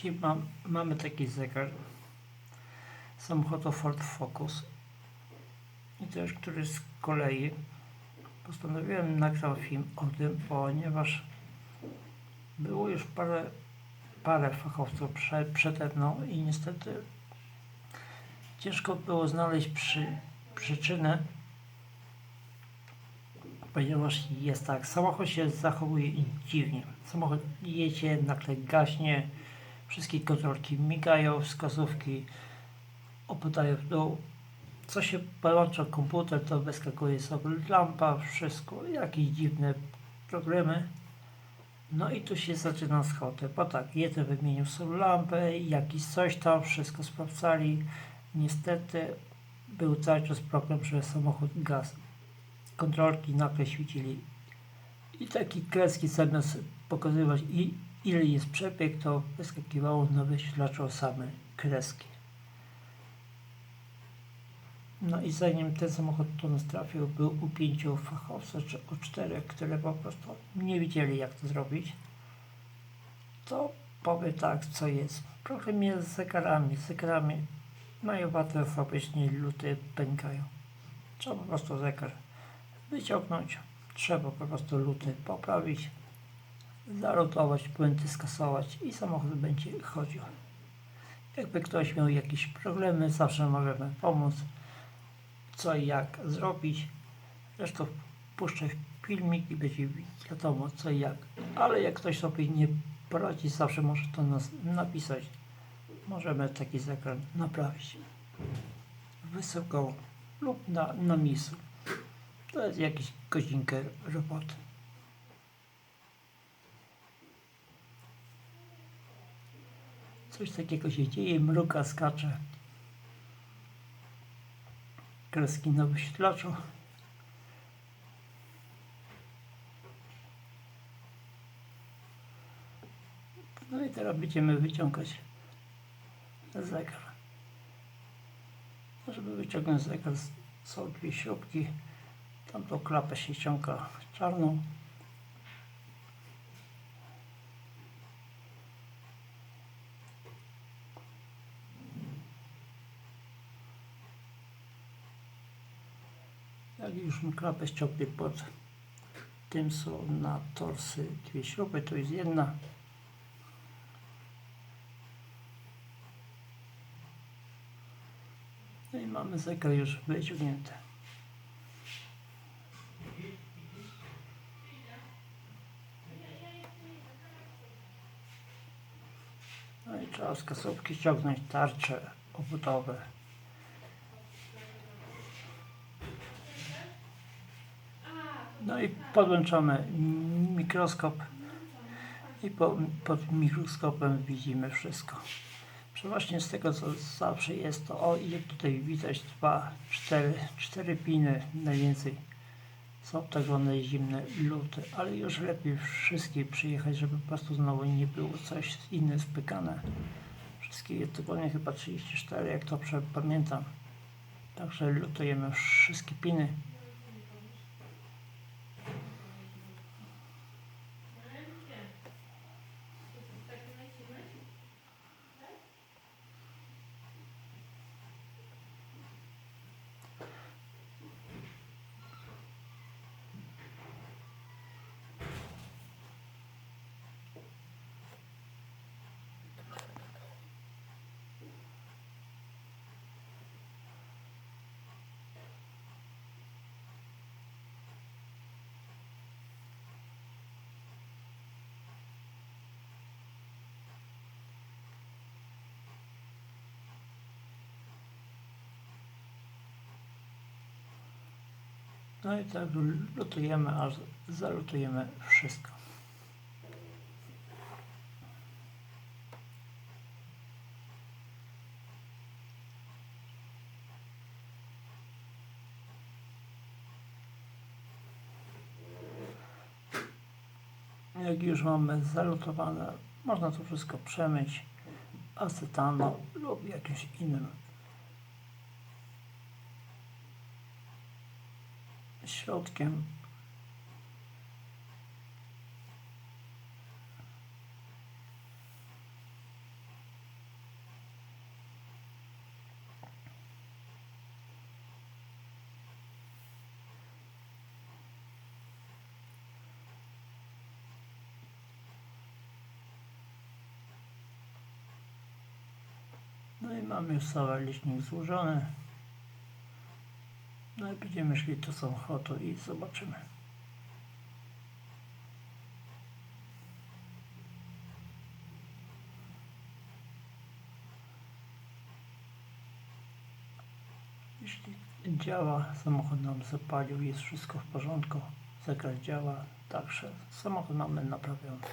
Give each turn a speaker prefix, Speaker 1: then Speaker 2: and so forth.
Speaker 1: Dzisiaj mam, mamy taki zegar samochodu Ford Focus i też który z kolei postanowiłem nagrać film o tym, ponieważ było już parę, parę fachowców prze, przede mną i niestety ciężko było znaleźć przy, przyczynę ponieważ jest tak, samochód się zachowuje dziwnie. Samochód jedzie, nagle gaśnie, wszystkie kontrolki migają, wskazówki opadają w dół. Co się połącza komputer, to wyskakuje sobie lampa, wszystko, jakieś dziwne problemy. No i tu się zaczyna schody, bo tak, jeden wymienił sobie lampę, jakiś coś tam, wszystko sprawdzali. Niestety był cały czas problem, że samochód gasł kontrolki nagle świecili i takie kreski zamiast pokazywać i, ile jest przebieg, to wyskakiwało na wyświetlaczu same kreski. No i zanim ten samochód do nas trafił, był u pięciu fachowców, czy u czterech, które po prostu nie wiedzieli jak to zrobić, to powiem tak, co jest. Problem jest z zegarami. Zegarami mają watę fabrycznie, luty pękają. Trzeba po prostu zegar wyciągnąć. Trzeba po prostu luty poprawić, zarotować, płynty skasować i samochód będzie chodził. Jakby ktoś miał jakieś problemy, zawsze możemy pomóc, co i jak zrobić. Zresztą puszczę filmik i będzie wiadomo co i jak. Ale jak ktoś sobie nie poradzi, zawsze może to nas napisać. Możemy taki zakres naprawić wysoką lub na, na miejscu. To jest jakiś godzinkę roboty. Coś takiego się dzieje, mruka, skacze. Kreski na wyświetlaczu. No i teraz będziemy wyciągać zegar. Żeby wyciągnąć zegar są dwie śrubki. Tamtą klapę się ściąga czarną. Jak już klapę ściągnie pod tym są na torsy dwie śruby, to jest jedna. No i mamy zegar już wyciągnięty. No i trzeba z kasówki ściągnąć tarcze obudowe. No i podłączamy mikroskop i po, pod mikroskopem widzimy wszystko. Przeważnie z tego co zawsze jest to, o ile tutaj widać dwa, cztery, cztery piny najwięcej są tak zwane zimne luty, ale już lepiej wszystkie przyjechać, żeby po prostu znowu nie było coś inne spykane. Wszystkie jest dokładnie chyba 34, jak to pamiętam. Także lutujemy wszystkie piny. No i tak lutujemy, aż zalutujemy wszystko. Jak już mamy zalutowane, można to wszystko przemyć acetaną lub jakimś innym środkiem. No i mamy już cały licznik złożony. No i będziemy szli do samochodu i zobaczymy. Jeśli działa, samochód nam zapalił, jest wszystko w porządku, zegar działa, także samochód mamy naprawiony.